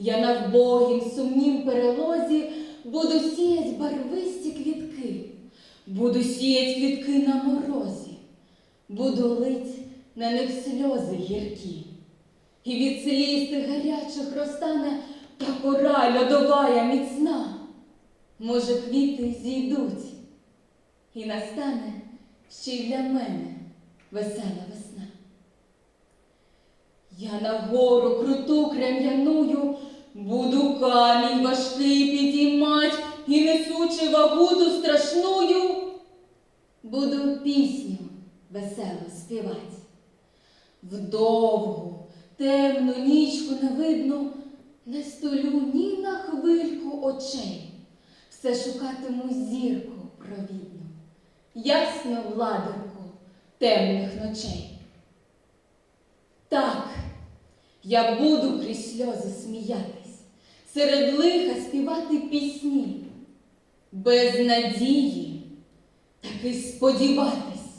Я на вбогім сумнім перелозі буду сіять барвисті квітки, буду сіять квітки на морозі, буду лить на них сльози гіркі. І від сліз гарячих розтане та кора льодовая міцна. Може, квіти зійдуть, і настане ще й для мене весела весна. Я на гору круту крем'яную, буду камінь важкий підіймать і несучи вагу ту страшную, буду пісню веселу співать. Вдовгу, темну нічку невидну, не столю ні на хвильку очей, все шукатиму зірку провідну, ясну владарку темних ночей. Так, я буду крізь сльози сміятись, серед лиха співати пісні, без надії таки сподіватись,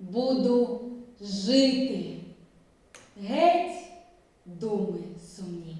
буду жити, геть думи сумні.